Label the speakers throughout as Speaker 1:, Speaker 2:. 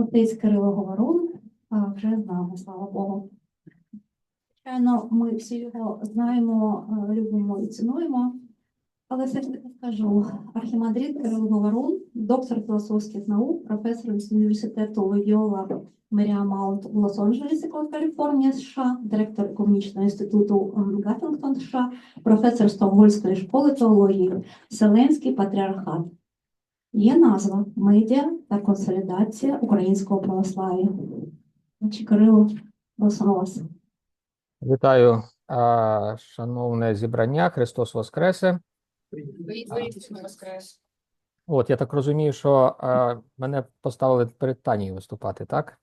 Speaker 1: Отець Кирило Говорун вже з нами, слава Богу. Звичайно, ми всі його знаємо, е, любимо і цінуємо. Але все ж таки скажу, Архімандрит Кирило Говорун, доктор філософських наук, професор з університету Лойола Меріа Маунт в Лос-Анджелесі, Каліфорнія, США, директор економічного інституту м, Гафінгтон, США, професор Стокгольмської школи теології, Вселенський патріархат. Є назва медіа та консолідація українського православ'я. Кирило, просимо вас.
Speaker 2: Вітаю, шановне зібрання. Христос Воскресе.
Speaker 3: Воскрес.
Speaker 2: От я так розумію, що мене поставили перед Танією виступати, так?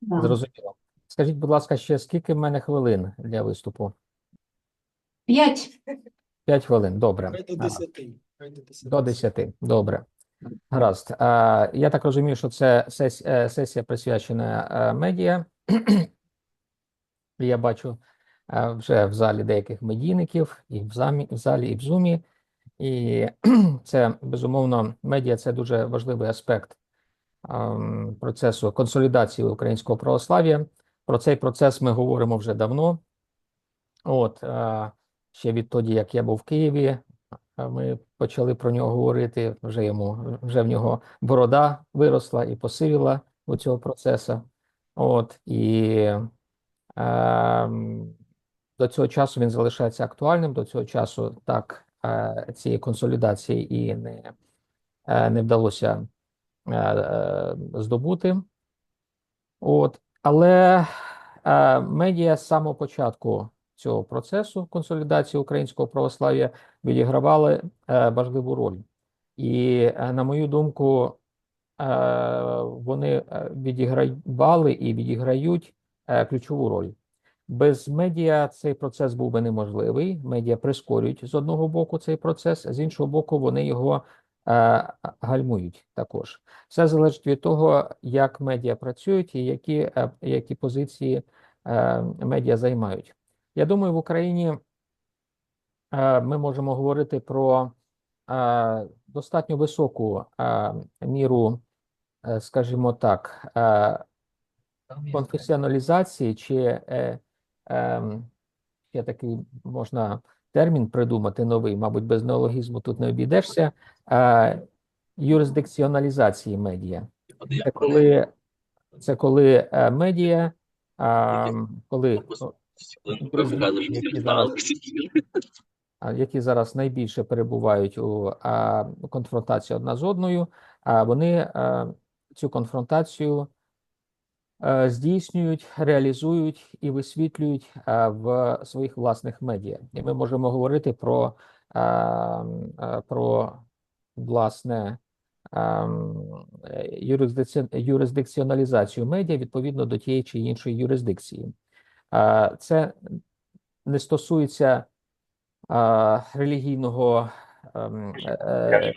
Speaker 1: Да.
Speaker 2: Зрозуміло. Скажіть, будь ласка, ще скільки в мене хвилин для виступу?
Speaker 1: П'ять.
Speaker 2: П'ять хвилин. Добре.
Speaker 4: До
Speaker 2: Ага.
Speaker 4: 10. Хай до 10.
Speaker 2: Добре. Гаразд. Я так розумію, що це е, сесія присвячена е, медіа. Я бачу е, вже в залі деяких медійників, і в замі, в залі, і в зумі. І це, безумовно, медіа це дуже важливий аспект ем, процесу консолідації українського православ'я. Про цей процес ми говоримо вже давно. От, ще відтоді, як я був в Києві, ми почали про нього говорити. Вже йому вже в нього борода виросла і посивіла у цього процесу. От і ем, до цього часу він залишається актуальним. До цього часу так е, цієї консолідації і не, е, не вдалося е, е, здобути. От, але е, медіа з самого початку цього процесу консолідації українського православ'я відігравали е, важливу роль. І, е, на мою думку, е, вони відігравали і відіграють ключову роль. Без медіа цей процес був би неможливий. Медіа прискорюють з одного боку цей процес, з іншого боку, вони його гальмують також. Все залежить від того, як медіа працюють і які, які позиції медіа займають. Я думаю, в Україні е, ми можемо говорити про е, достатньо високу е, міру, скажімо так, конфесіоналізації чи е, ем, такий можна термін придумати новий, мабуть, без неологізму тут не обійдешся. Юрисдикціоналізації медіа. Це коли, це коли медіа, коли ну, які зараз, найбільше перебувають у конфронтації одна з одною, а вони цю конфронтацію здійснюють, реалізують і висвітлюють в своїх власних медіа. І ми можемо говорити про, про власне юрисдикці- юрисдикціоналізацію медіа відповідно до тієї чи іншої юрисдикції. Це не стосується релігійного ем, е, е,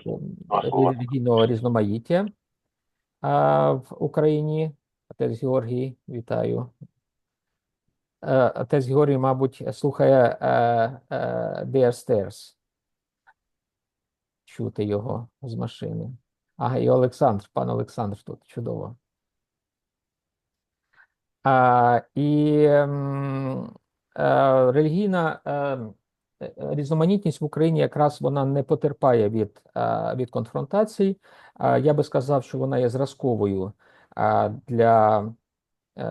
Speaker 2: релігійного різноманіття в Україні. Отець Георгій, вітаю. Е, Отець Георгій, мабуть, слухає Dear Stairs. Чути його з машини. Ага, і Олександр, пан Олександр тут чудово. А, і ем, е, релігійна е, е, різноманітність в Україні якраз вона не потерпає від, е, від конфронтацій. А, я би сказав, що вона є зразковою а, для е,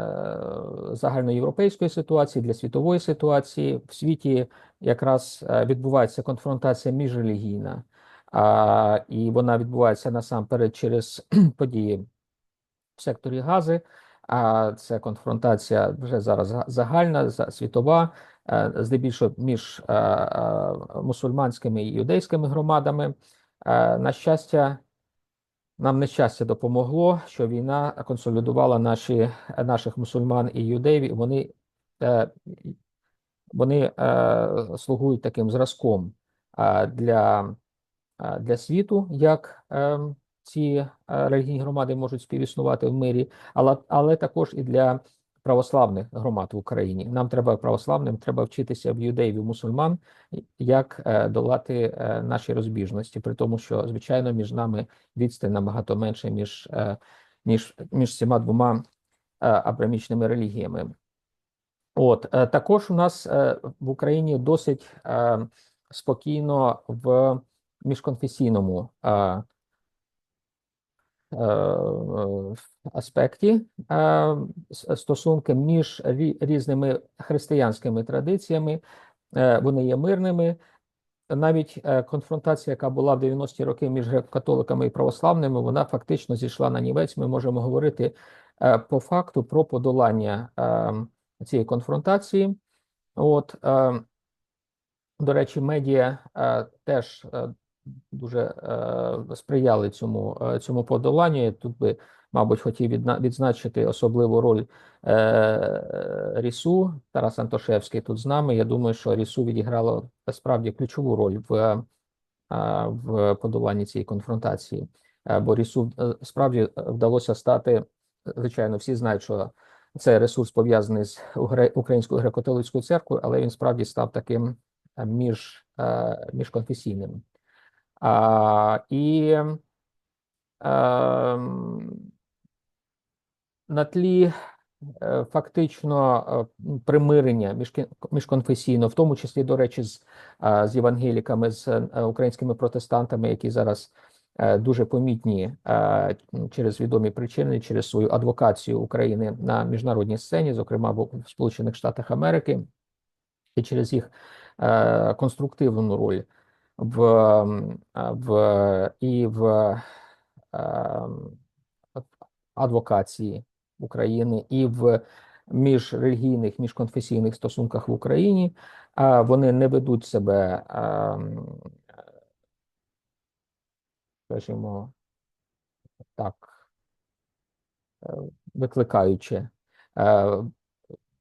Speaker 2: загальноєвропейської ситуації, для світової ситуації. В світі якраз е, відбувається конфронтація міжрелігійна, а, і вона відбувається насамперед через події в секторі Гази. А це конфронтація вже зараз загальна, за- світова, е, здебільшого між е, е, мусульманськими і юдейськими громадами. На щастя, нам нещастя допомогло, що війна консолідувала наші, наших мусульман і юдеїв, вони, вони слугують таким зразком для, для світу, як е, ці е, релігійні громади можуть співіснувати в мирі, але, але також і для православних громад в Україні. Нам треба православним, треба вчитися в юдеїв і мусульман, як е, долати е, наші розбіжності, при тому, що звичайно між нами відстань набагато менше ніж, е, ніж між цими двома абрамічними релігіями. От також у нас в Україні досить спокійно в міжконфесійному аспекті е, стосунки між різними християнськими традиціями. Е, Вони є мирними. Навіть е, конфронтація, яка була в 90-ті роки між греко-католиками і православними, вона фактично зійшла на нівець. Ми можемо говорити е, по факту про подолання е, цієї конфронтації. От, е, до речі, медіа е, теж е, дуже е, сприяли цьому, е, цьому подоланню. Тут би, мабуть, хотів відзначити особливу роль е, Рісу. Тарас Антошевський тут з нами. Я думаю, що Рісу відіграло справді ключову роль в, в подоланні цієї конфронтації. Бо Рісу справді вдалося стати, звичайно, всі знають, що це ресурс пов'язаний з Українською греко-католицькою церквою, але він справді став таким між, міжконфесійним. А, і ем, на тлі е, фактично е, примирення міжконфесійно, в тому числі, до речі, з, з євангеліками, з е, українськими протестантами, які зараз е, дуже помітні е, через відомі причини, через свою адвокацію України на міжнародній сцені, зокрема в Сполучених Штатах Америки, і через їх е, конструктивну роль в, в і в адвокації України, і в міжрелігійних, міжконфесійних стосунках в Україні. Вони не ведуть себе, скажімо, так, е, викликаючи, е,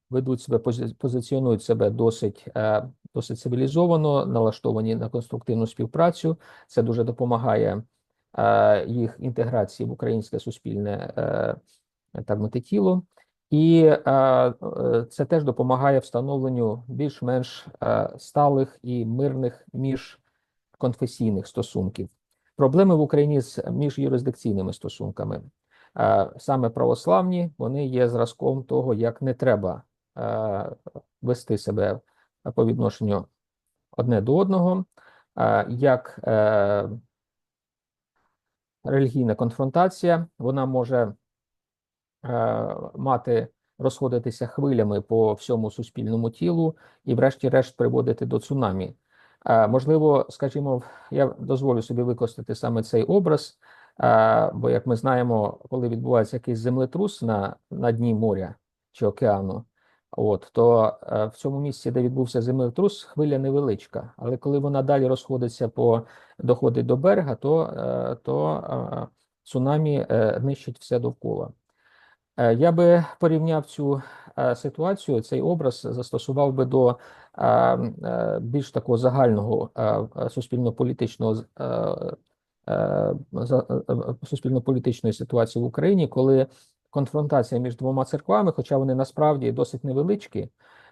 Speaker 2: ведуть себе, пози- позиціонують себе досить, е, досить цивілізовано, налаштовані на конструктивну співпрацю. Це дуже допомагає е, їх інтеграції в українське суспільне е, так мати тіло. І е, це теж допомагає встановленню більш-менш сталих і мирних міжконфесійних стосунків. Проблеми в Україні з міжюрисдикційними стосунками. Саме православні вони є зразком того, як не треба вести себе по відношенню одне до одного, як е, релігійна конфронтація, вона може е, мати розходитися хвилями по всьому суспільному тілу і, врешті-решт, приводити до цунамі. Можливо, скажімо, я дозволю собі використати саме цей образ, бо, як ми знаємо, коли відбувається якийсь землетрус на, на дні моря чи океану, от, то е, в цьому місці, де відбувся землетрус, хвиля невеличка, але коли вона далі розходиться по доходить до берега, то, е, то е, цунамі е, нищить все довкола. Е, Я би порівняв цю е, ситуацію, цей образ застосував би до е, е, більш такого загального е, е, суспільно-політичного е, е, е, е, суспільно-політичної ситуації в Україні, коли конфронтація між двома церквами, хоча вони насправді досить невеличкі,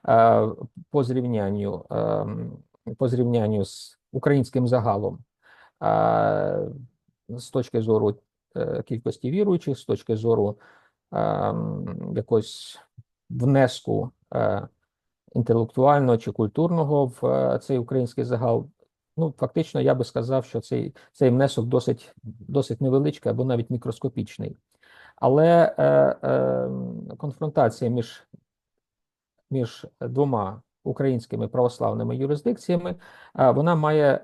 Speaker 2: е, по зрівнянню, е, по зрівнянню з українським загалом, е, з точки зору кількості віруючих, з точки зору якогось внеску інтелектуального чи культурного в цей український загал. Ну, фактично, я би сказав, що цей, цей внесок досить, досить невеличкий або навіть мікроскопічний. Але е, е, конфронтація між, між двома українськими православними юрисдикціями, е, вона має е,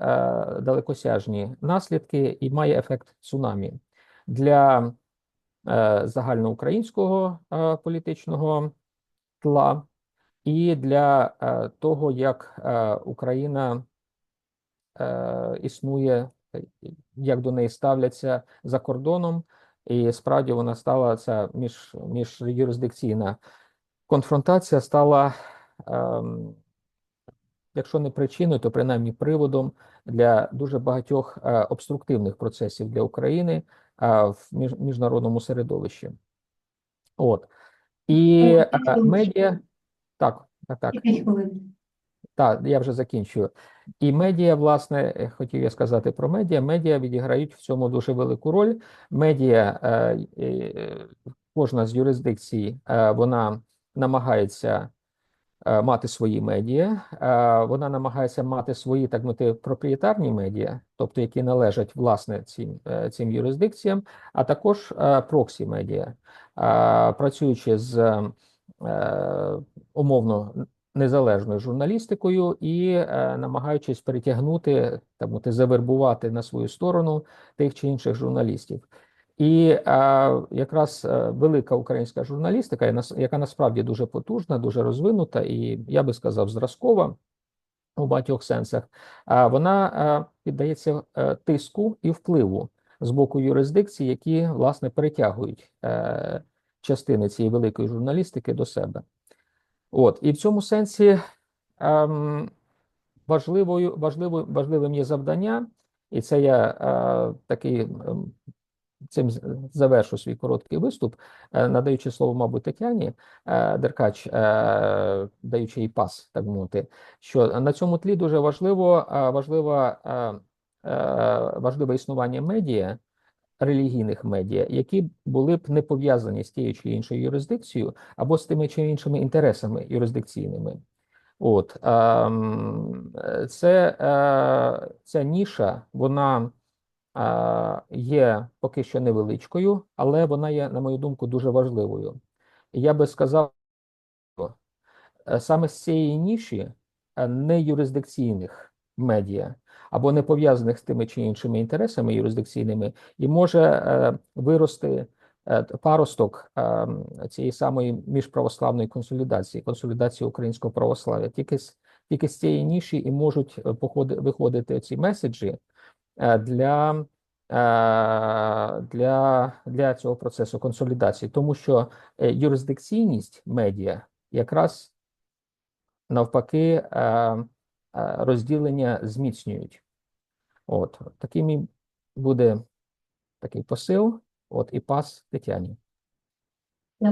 Speaker 2: далекосяжні наслідки і має ефект цунамі. Для е, загальноукраїнського політичного тла і для того, як Україна існує, як до неї ставляться за кордоном, і справді вона стала ця між, міжюрисдикційна конфронтація стала, ем, якщо не причиною, то принаймні приводом для дуже багатьох е, обструктивних процесів для України е, в між, міжнародному середовищі. От. І е, медіа, так, так, так. Так, я вже закінчую. І медіа, власне, е, хотів я сказати про медіа. Медіа відіграють в цьому дуже велику роль. Медіа, е, е, кожна з юрисдикцій, вона намагається мати свої медіа, вона намагається мати свої, так мовити, проприєтарні медіа, тобто які належать власне цим, цим юрисдикціям, а також проксі медіа, працюючи з умовно незалежною журналістикою і е, намагаючись перетягнути мовити, завербувати на свою сторону тих чи інших журналістів. І е, якраз е, велика українська журналістика, яка насправді дуже потужна, дуже розвинута, і я би сказав, зразкова у багатьох сенсах, а вона е, піддається е, тиску і впливу з боку юрисдикцій, які власне перетягують е, частини цієї великої журналістики до себе. От і в цьому сенсі ем, важливою, важливою, важливим є завдання, і це я е, такий ем, цим завершу свій короткий виступ, е, надаючи слово, мабуть, Тетяні е, Деркач, е, даючи їй пас, так мовити, що на цьому тлі дуже важливо, е, важлива, е, е, важливе існування медіа, релігійних медіа, які були б не пов'язані з тією чи іншою юрисдикцією або з тими чи іншими інтересами юрисдикційними. От ем, це е, ця ніша, вона е, є поки що невеличкою, але вона є, на мою думку, дуже важливою. Я би сказав, е, саме з цієї ніші не юрисдикційних медіа або не пов'язаних з тими чи іншими інтересами юрисдикційними, і може е, вирости е, паросток е, цієї самої міжправославної консолідації, консолідації українського православ'я. Тільки з тільки з цієї ніші і можуть виходити ці меседжі для, для, для цього процесу консолідації, тому що юрисдикційність медіа якраз навпаки розділення зміцнюють. От таким мій буде такий посил. От і пас Тетяні.